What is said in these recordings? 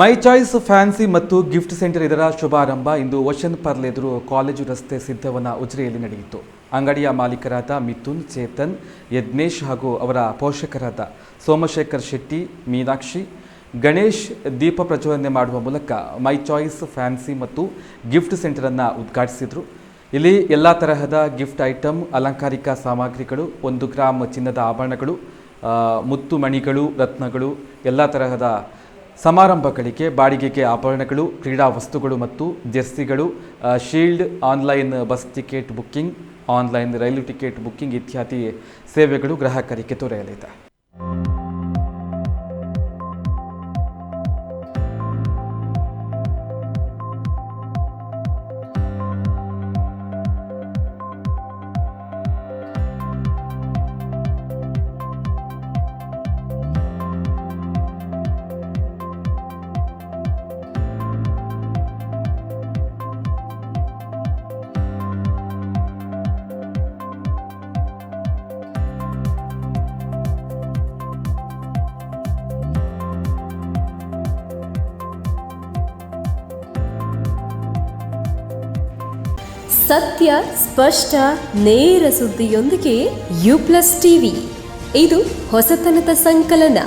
ಮೈ choice fancy ಮತ್ತು gift centre ಇದರ ಶುಭಾರಂಭ ಇಂದು ವಶನ್ ಪರ್ಲ್ ಎದುರು ಕಾಲೇಜು ರಸ್ತೆ ಸಿದ್ದವನ ಉಜಿರೆಯಲ್ಲಿ ನಡೆಯಿತು. ಅಂಗಡಿಯ ಮಾಲೀಕರಾದ ಮಿಥುನ್, ಚೇತನ್ ಯಜ್ಞೇಶ್ ಹಾಗೂ ಅವರ ಪೋಷಕರಾದ ಸೋಮಶೇಖರ್ ಶೆಟ್ಟಿ, ಮೀನಾಕ್ಷಿ, ಗಣೇಶ್ ದೀಪ ಪ್ರಚೋದನೆ ಮಾಡುವ ಮೂಲಕ ಮೈ ಚಾಯ್ಸ್ ಫ್ಯಾನ್ಸಿ ಮತ್ತು ಗಿಫ್ಟ್ ಸೆಂಟರನ್ನು ಉದ್ಘಾಟಿಸಿದರು. ಇಲ್ಲಿ ಎಲ್ಲ ತರಹದ ಗಿಫ್ಟ್ ಐಟಮ್ ಅಲಂಕಾರಿಕ ಸಾಮಗ್ರಿಗಳು, ಒಂದು ಗ್ರಾಮ್ ಚಿನ್ನದ ಆಭರಣಗಳು ಮುತ್ತು ಮಣಿಗಳು, ರತ್ನಗಳು, ಎಲ್ಲ ತರಹದ ಸಮಾರಂಭಗಳಿಗೆ ಬಾಡಿಗೆಗೆ ಆಭರಣಗಳು, ಕ್ರೀಡಾ ವಸ್ತುಗಳು ಮತ್ತು ಜೆರ್ಸಿಗಳು shield online bus ticket booking, online ರೈಲು ಟಿಕೆಟ್ ಬುಕ್ಕಿಂಗ್ ಇತ್ಯಾದಿ ಸೇವೆಗಳು ಗ್ರಾಹಕರಿಗೆ ದೊರೆಯಲಿದೆ. ಸತ್ಯ ಸ್ಪಷ್ಟ ನೇರ ಸುದ್ದಿಯೊಂದಿಗೆ ಯು ಪ್ಲಸ್ ಟಿವಿ. ಇದು ಹೊಸತನದ ಸಂಕಲನ.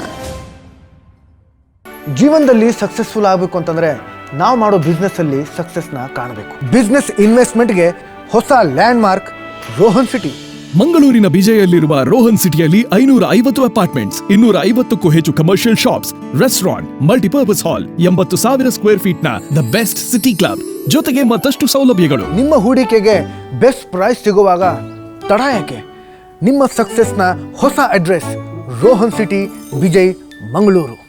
ಜೀವನದಲ್ಲಿ ಸಕ್ಸಸ್ಫುಲ್ ಆಗಬೇಕು ಅಂತಂದ್ರೆ ನಾವು ಮಾಡೋ ಬಿಸ್ನೆಸ್ ಅಲ್ಲಿ ಸಕ್ಸಸ್ನ ಕಾಣಬೇಕು. ಬಿಸ್ನೆಸ್ ಇನ್ವೆಸ್ಟ್ಮೆಂಟ್ಗೆ ಹೊಸ ಲ್ಯಾಂಡ್ ಮಾರ್ಕ್ ರೋಹನ್ ಸಿಟಿ ಮಂಗಳೂರಿನ ಬಿಜೆಯಲ್ಲಿರುವ ರೋಹನ್ ಸಿಟಿಯಲ್ಲಿ ಐನೂರ ಐವತ್ತು ಅಪಾರ್ಟ್ಮೆಂಟ್ಸ್ ಇನ್ನೂರ ಐವತ್ತಕ್ಕೂ ಹೆಚ್ಚು commercial shops restaurant multipurpose hall ಎಂಬತ್ತು ಸಾವಿರ ಸ್ಕ್ವೇರ್ ಫೀಟ್ನ ದ ಬೆಸ್ಟ್ ಸಿಟಿ ಕ್ಲಬ್ ಜೊತೆಗೆ ಮತ್ತಷ್ಟು ಸೌಲಭ್ಯಗಳು. ನಿಮ್ಮ ಹೂಡಿಕೆಗೆ ಬೆಸ್ಟ್ ಪ್ರೈಸ್ ಸಿಗುವಾಗ ತಡ ಯಾಕೆ? ನಿಮ್ಮ ಸಕ್ಸಸ್ನ ಹೊಸ ಅಡ್ರೆಸ್ ರೋಹನ್ ಸಿಟಿ ವಿಜಯ್ ಮಂಗಳೂರು